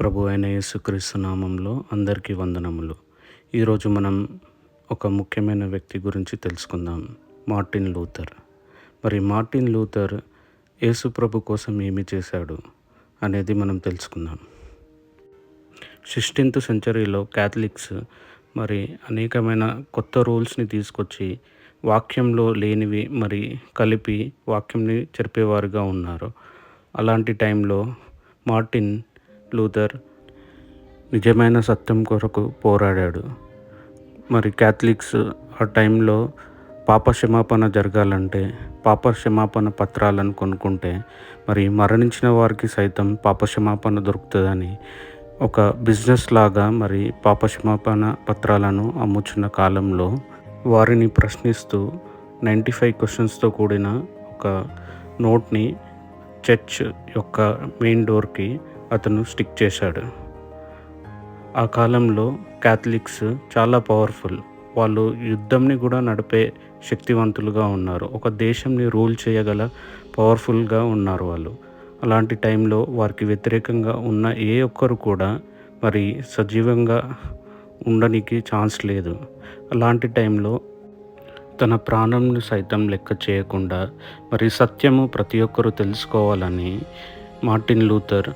ప్రభు అయిన యేసుక్రీస్తు నామంలో అందరికీ వందనములు. ఈరోజు మనం ఒక ముఖ్యమైన వ్యక్తి గురించి తెలుసుకుందాం మార్టిన్ లూథర్. మరి మార్టిన్ లూథర్ యేసు ప్రభు కోసం ఏమి చేశాడు అనేది మనం తెలుసుకుందాం. సిక్స్టీన్త్ సెంచరీలో క్యాథలిక్స్ మరి అనేకమైన కొత్త రూల్స్ని తీసుకొచ్చి వాక్యంలో లేనివి మరి కలిపి వాక్యంని చెరిపేవారుగా ఉన్నారు. అలాంటి టైంలో మార్టిన్ లూథర్ నిజమైన సత్యం కొరకు పోరాడాడు. మరి క్యాథలిక్స్ ఆ టైంలో పాప క్షమాపణ జరగాలంటే పాప క్షమాపణ పత్రాలను కొనుక్కుంటే మరి మరణించిన వారికి సైతం పాప క్షమాపణ దొరుకుతుందని ఒక బిజినెస్ లాగా మరి పాప క్షమాపణ పత్రాలను అమ్ముచున్న కాలంలో వారిని ప్రశ్నిస్తూ నైంటీ ఫైవ్ క్వశ్చన్స్తో కూడిన ఒక నోట్ని చర్చ్ యొక్క మెయిన్ డోర్కి అతను స్టిక్ చేశాడు. ఆ కాలంలో క్యాథలిక్స్ చాలా పవర్ఫుల్. వాళ్ళు యుద్ధంని కూడా నడిపే శక్తివంతులుగా ఉన్నారు. ఒక దేశంని రూల్ చేయగల పవర్ఫుల్గా ఉన్నారు వాళ్ళు. అలాంటి టైంలో వారికి వ్యతిరేకంగా ఉన్న ఏ ఒక్కరు కూడా మరి సజీవంగా ఉండడానికి ఛాన్స్ లేదు. అలాంటి టైంలో తన ప్రాణంను సైతం లెక్క చేయకుండా మరి సత్యము ప్రతి ఒక్కరూ తెలుసుకోవాలని మార్టిన్ లూథర్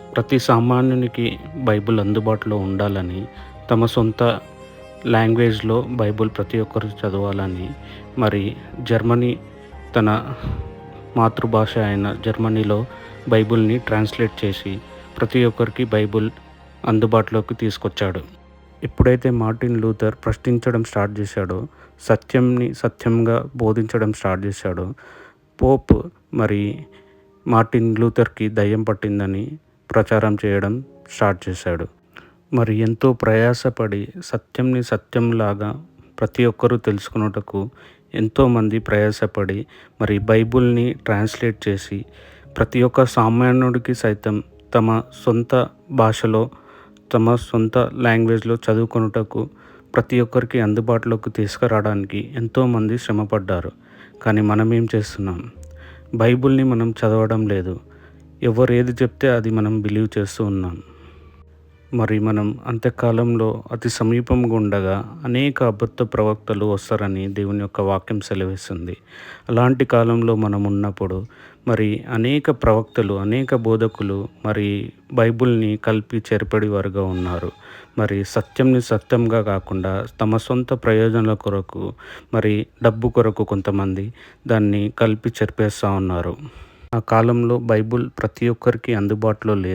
ప్రతి సామాన్యునికి బైబిల్ అందుబాటులో ఉండాలని తమ సొంత లాంగ్వేజ్లో బైబిల్ ప్రతి ఒక్కరు చదవాలని మరి జర్మనీ తన మాతృభాష అయిన జర్మనీలో బైబిల్ని ట్రాన్స్లేట్ చేసి ప్రతి ఒక్కరికి బైబిల్ అందుబాటులోకి తీసుకొచ్చాడు. ఎప్పుడైతే మార్టిన్ లూథర్ ప్రశ్నించడం స్టార్ట్ చేశాడో సత్యంని సత్యంగా బోధించడం స్టార్ట్ చేశాడో పోప్ మరి మార్టిన్ లూథర్కి దయ్యం పట్టిందని ప్రచారం చేయడం స్టార్ట్ చేశాడు. మరి ఎంతో ప్రయాసపడి సత్యంని సత్యంలాగా ప్రతి ఒక్కరూ తెలుసుకున్నటకు ఎంతోమంది ప్రయాసపడి మరి బైబుల్ని ట్రాన్స్లేట్ చేసి ప్రతి ఒక్క సామాన్యుడికి సైతం తమ సొంత భాషలో తమ సొంత లాంగ్వేజ్లో చదువుకొనుటకు ప్రతి ఒక్కరికి అందుబాటులోకి తీసుకురావడానికి ఎంతోమంది శ్రమపడ్డారు. కానీ మనం ఏం చేస్తున్నాం? బైబుల్ని మనం చదవడం లేదు. ఎవరు ఏది చెప్తే అది మనం బిలీవ్ చేస్తూ ఉన్నాం. మరి మనం అంత్యకాలంలో అతి సమీపంగా ఉండగా అనేక అబద్ధ ప్రవక్తలు వస్తారని దేవుని యొక్క వాక్యం సెలవిస్తుంది. అలాంటి కాలంలో మనం ఉన్నప్పుడు మరి అనేక ప్రవక్తలు అనేక బోధకులు మరి బైబుల్ని కలిపి చేర్పడి వారుగా ఉన్నారు. మరి సత్యంని సత్యంగా కాకుండా తమ సొంత ప్రయోజనాల కొరకు మరి డబ్బు కొరకు కొంతమంది దాన్ని కలిపి చెరిపేస్తూ ఉన్నారు. ఆ కాలంలో బైబుల్ ప్రతి ఒక్కరికి అందుబాటులో లేదు.